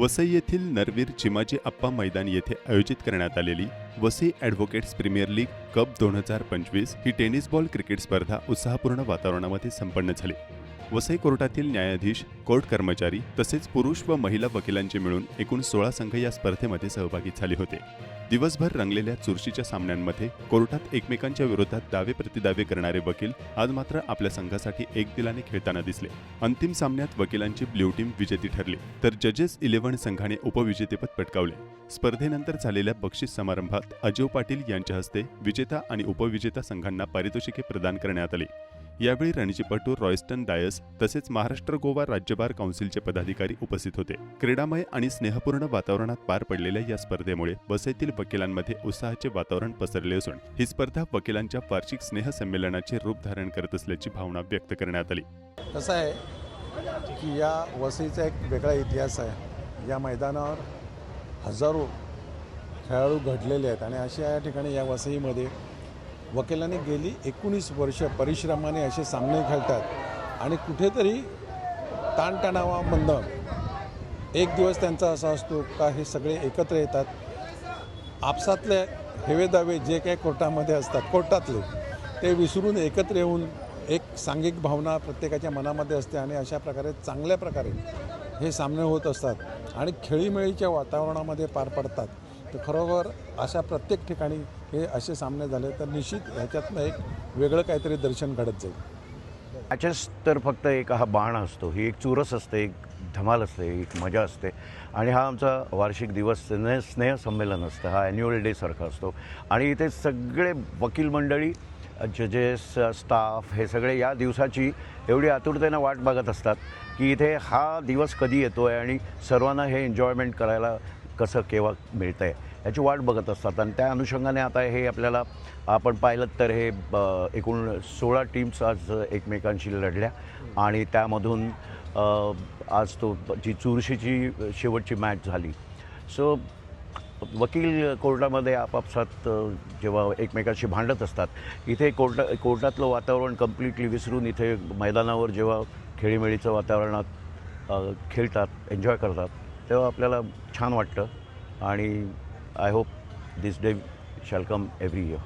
वसई येथील नरवीर चिमाजी आप्पा मैदान येथे आयोजित करण्यात आलेली Vasai advocates premier league cup दोन हजार पंचवीस ही टेनिस बॉल क्रिकेट स्पर्धा उत्साहपूर्ण वातावरणामध्ये संपन्न झाली. वसई कोर्टातील न्यायाधीश कोर्ट कर्मचारी तसेच पुरुष व महिला वकिलांचे मिळून एकूण सोळा संघ या स्पर्धेमध्ये सहभागी झाले होते. दिवसभर रंगलेल्या चुरशीच्या सामन्यांमध्ये कोर्टात एकमेकांच्या विरोधात दावे प्रतिदावे करणारे वकील आज मात्र आपल्या संघासाठी एक दिलाने खेळताना दिसले. अंतिम सामन्यात वकिलांची ब्ल्यू टीम विजेती ठरली तर जजेस इलेव्हन संघाने उपविजेतेपद पटकावले. स्पर्धेनंतर झालेल्या बक्षीस समारंभात अजय पाटील यांच्या हस्ते विजेता आणि उपविजेता संघांना पारितोषिके प्रदान करण्यात आली. यावेळी रणजीपटू रॉयस्टन डायस तसेच महाराष्ट्र गोवा राज्यभार काउन्सिलचे पदाधिकारी उपस्थित होते. क्रीडामय आणि स्नेहपूर्ण वातावरणात पार पडलेल्या या स्पर्धेमुळे वसईतील वकिलांमध्ये उत्साहाचे वातावरण पसरले असून ही स्पर्धा वकिलांच्या वार्षिक स्नेहसंमेलनाचे रूप धारण करत असल्याची भावना व्यक्त करण्यात आली. कसं आहे की या वसईचा एक वेगळा इतिहास आहे. या मैदानावर हजारो खेळाडू घडलेले आहेत आणि अशा या ठिकाणी या वसईमध्ये वकिलांनी गेली एकोणीस वर्ष परिश्रमाने असे सामने खेळतात. आणि कुठेतरी ताणतणावामधनं एक दिवस त्यांचा असा असतो का हे सगळे एकत्र येतात. आपसातले हेवेदावे जे काही कोर्टामध्ये असतात कोर्टातले ते विसरून एकत्र येऊन एक सांघिक भावना प्रत्येकाच्या मनामध्ये असते आणि अशा प्रकारे चांगल्या प्रकारे हे सामने होत असतात आणि खेळीमेळीच्या वातावरणामध्ये पार पडतात. तर खरोखर अशा प्रत्येक ठिकाणी हे असे सामने झाले तर निश्चित ह्याच्यातनं एक वेगळं काहीतरी दर्शन घडत जाईल. मॅचेस तर फक्त एक हा बाण असतो ही एक चुरस असते एक धमाल असते एक मजा असते. आणि हा आमचा वार्षिक दिवस स्नेह स्नेहसंमेलन असतं हा ॲन्युअल डे सारखा असतो. आणि इथे सगळे वकील मंडळी जजेस स्टाफ हे सगळे या दिवसाची एवढी आतुरतेनं वाट बघत असतात की इथे हा दिवस कधी येतो आहे आणि सर्वांना हे एन्जॉयमेंट करायला कसं केव्हा मिळतं आहे याची वाट बघत असतात. आणि त्या अनुषंगाने आता हे आपल्याला आपण पाहिलं तर हे ब- एकूण सोळा टीम्स आज एकमेकांशी लढल्या. आणि त्यामधून आज तो जी चुरशीची शेवटची मॅच झाली. सो वकील कोर्टामध्ये आपापसात जेव्हा एकमेकांशी भांडत असतात इथे कोर्टा कोर्टातलं वातावरण कम्प्लिटली विसरून इथे मैदानावर जेव्हा खेळीमेळीचं वातावरणात खेळतात एन्जॉय करतात तेव्हा आपल्याला छान वाटतं आणि I hope this day shall come every year